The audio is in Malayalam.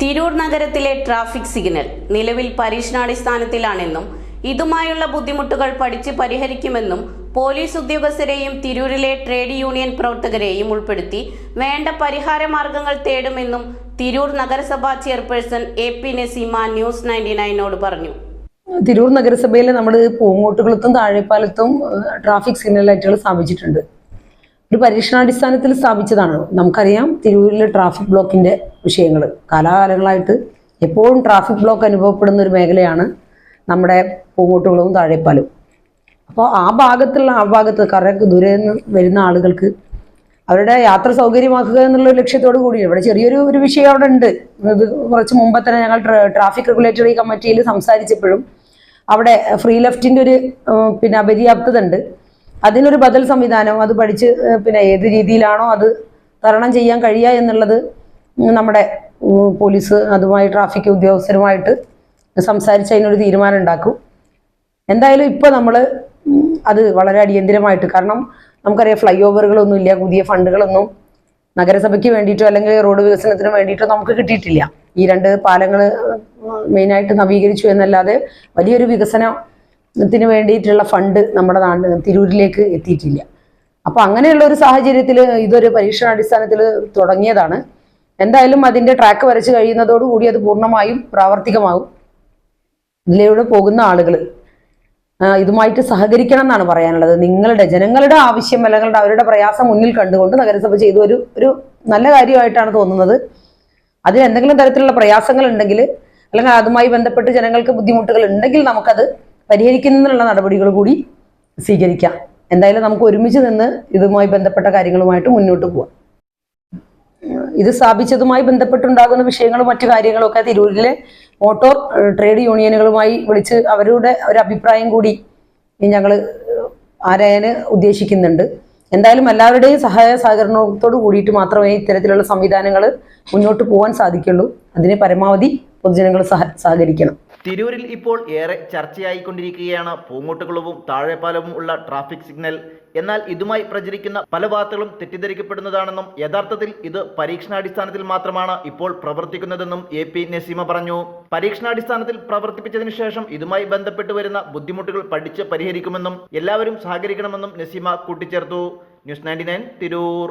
തിരൂർ നഗരത്തിലെ ട്രാഫിക് സിഗ്നൽ നിലവിൽ പരീക്ഷണാടിസ്ഥാനത്തിലാണെന്നും ഇതുമായുള്ള ബുദ്ധിമുട്ടുകൾ പഠിച്ച് പരിഹരിക്കുമെന്നും പോലീസ് ഉദ്യോഗസ്ഥരെയും തിരൂരിലെ ട്രേഡ് യൂണിയൻ പ്രവർത്തകരെയും ഉൾപ്പെടുത്തി വേണ്ട പരിഹാര മാർഗങ്ങൾ തേടുമെന്നും തിരൂർ നഗരസഭാ chairperson A P Naseema news ninety നയനോട് പറഞ്ഞു. തിരൂർ നഗരസഭയിൽ നമ്മൾ പൂങ്ങോട്ടുകുളത്തും താഴെപ്പാലത്തും ട്രാഫിക് സിഗ്നൽ ലൈറ്റുകൾ സ്ഥാപിച്ചിട്ടുണ്ട്. ഒരു പരീക്ഷണാടിസ്ഥാനത്തിൽ സ്ഥാപിച്ചതാണ്. നമുക്കറിയാം തിരൂരിലെ ട്രാഫിക് ബ്ലോക്കിന്റെ വിഷയങ്ങൾ കാലാകാലങ്ങളായിട്ട് എപ്പോഴും ട്രാഫിക് ബ്ലോക്ക് അനുഭവപ്പെടുന്ന ഒരു മേഖലയാണ് നമ്മുടെ പൂങ്ങോട്ടുകുളവും താഴെപ്പാലും. അപ്പോൾ ആ ഭാഗത്തുള്ള ആ ഭാഗത്ത് കറക്ക് ദൂരെ നിന്ന് വരുന്ന ആളുകൾക്ക് അവരുടെ യാത്ര സൗകര്യമാക്കുക എന്നുള്ള ലക്ഷ്യത്തോടു കൂടി ഇവിടെ ചെറിയൊരു ഒരു വിഷയം അവിടെ ഉണ്ട്. ഇത് കുറച്ച് മുമ്പ് തന്നെ ഞങ്ങൾ ട്രാഫിക് റെഗുലേറ്ററി കമ്മിറ്റിയിൽ സംസാരിച്ചപ്പോഴും അവിടെ ഫ്രീ ലെഫ്റ്റിന്റെ ഒരു പിന്നെ അപര്യാപ്തത ഉണ്ട്. അതിനൊരു ബദൽ സംവിധാനം അത് പഠിച്ച് പിന്നെ ഏത് രീതിയിലാണോ അത് തരണം ചെയ്യാൻ കഴിയുക എന്നുള്ളത് നമ്മുടെ പോലീസ് അതുമായി ട്രാഫിക് ഉദ്യോഗസ്ഥരുമായിട്ട് സംസാരിച്ച് അതിനൊരു തീരുമാനം ഉണ്ടാക്കും. എന്തായാലും ഇപ്പോൾ നമ്മൾ അത് വളരെ അടിയന്തിരമായിട്ട് കാരണം നമുക്കറിയാം ഫ്ലൈ ഓവറുകളൊന്നും ഇല്ല പുതിയ ഫണ്ടുകളൊന്നും നഗരസഭയ്ക്ക് വേണ്ടിയിട്ടോ അല്ലെങ്കിൽ റോഡ് വികസനത്തിന് വേണ്ടിയിട്ടോ നമുക്ക് കിട്ടിയിട്ടില്ല. ഈ രണ്ട് പാലങ്ങൾ മെയിനായിട്ട് നവീകരിച്ചു എന്നല്ലാതെ വലിയൊരു വികസനത്തിന് വേണ്ടിയിട്ടുള്ള ഫണ്ട് നമ്മുടെ നാട് തിരൂരിലേക്ക് എത്തിയിട്ടില്ല. അപ്പോൾ അങ്ങനെയുള്ള ഒരു സാഹചര്യത്തിൽ ഇതൊരു പരീക്ഷണാടിസ്ഥാനത്തിൽ തുടങ്ങിയതാണ്. എന്തായാലും അതിന്റെ ട്രാക്ക് വരച്ച് കഴിയുന്നതോടുകൂടി അത് പൂർണമായും പ്രാവർത്തികമാകും. ഇതിലൂടെ പോകുന്ന ആളുകൾ ഇതുമായിട്ട് സഹകരിക്കണം എന്നാണ് പറയാനുള്ളത്. നിങ്ങളുടെ ജനങ്ങളുടെ ആവശ്യം അല്ലെങ്കിൽ അവരുടെ പ്രയാസം മുന്നിൽ കണ്ടുകൊണ്ട് നഗരസഭ ചെയ്ത ഒരു ഒരു നല്ല കാര്യമായിട്ടാണ് തോന്നുന്നത്. അതിന് എന്തെങ്കിലും തരത്തിലുള്ള പ്രയാസങ്ങൾ ഉണ്ടെങ്കിൽ അല്ലെങ്കിൽ അതുമായി ബന്ധപ്പെട്ട് ജനങ്ങൾക്ക് ബുദ്ധിമുട്ടുകൾ ഉണ്ടെങ്കിൽ നമുക്കത് പരിഹരിക്കുന്നതിനുള്ള നടപടികൾ കൂടി സ്വീകരിക്കാം. എന്തായാലും നമുക്ക് ഒരുമിച്ച് നിന്ന് ഇതുമായി ബന്ധപ്പെട്ട കാര്യങ്ങളുമായിട്ട് മുന്നോട്ട് പോവാം. ഇത് സ്ഥാപിച്ചതുമായി ബന്ധപ്പെട്ടുണ്ടാകുന്ന വിഷയങ്ങളും മറ്റു കാര്യങ്ങളും ഒക്കെ തിരൂരിലെ മോട്ടോർ ട്രേഡ് യൂണിയനുകളുമായി വിളിച്ച് അവരുടെ ഒരു അഭിപ്രായം കൂടി ഞങ്ങൾ ആരായാന് ഉദ്ദേശിക്കുന്നുണ്ട്. എന്തായാലും എല്ലാവരുടെയും സഹായ സഹകരണത്തോട് കൂടിയിട്ട് മാത്രമേ ഇത്തരത്തിലുള്ള സംവിധാനങ്ങൾ മുന്നോട്ട് പോകാൻ സാധിക്കുള്ളൂ. അതിന് പരമാവധി പൊതുജനങ്ങൾ സഹ സഹകരിക്കണം. തിരൂരിൽ ഇപ്പോൾ ഏറെ ചർച്ചയായിക്കൊണ്ടിരിക്കുകയാണ്. പൂങ്ങോട്ടുകുളവും താഴെപ്പാലവും ഉള്ള ട്രാഫിക് സിഗ്നൽ. എന്നാൽ ഇതുമായി പ്രചരിക്കുന്ന പല വാർത്തകളും തെറ്റിദ്ധരിക്കപ്പെടുന്നതാണെന്നും യഥാർത്ഥത്തിൽ ഇത് പരീക്ഷണാടിസ്ഥാനത്തിൽ മാത്രമാണ് ഇപ്പോൾ പ്രവർത്തിക്കുന്നതെന്നും എ പി നസീമ പറഞ്ഞു. പരീക്ഷണാടിസ്ഥാനത്തിൽ പ്രവർത്തിപ്പിച്ചതിനു ശേഷം ഇതുമായി ബന്ധപ്പെട്ട് വരുന്ന ബുദ്ധിമുട്ടുകൾ പഠിച്ച് പരിഹരിക്കുമെന്നും എല്ലാവരും സഹകരിക്കണമെന്നും നസീമ കൂട്ടിച്ചേർത്തു. News ninety nine Tirur.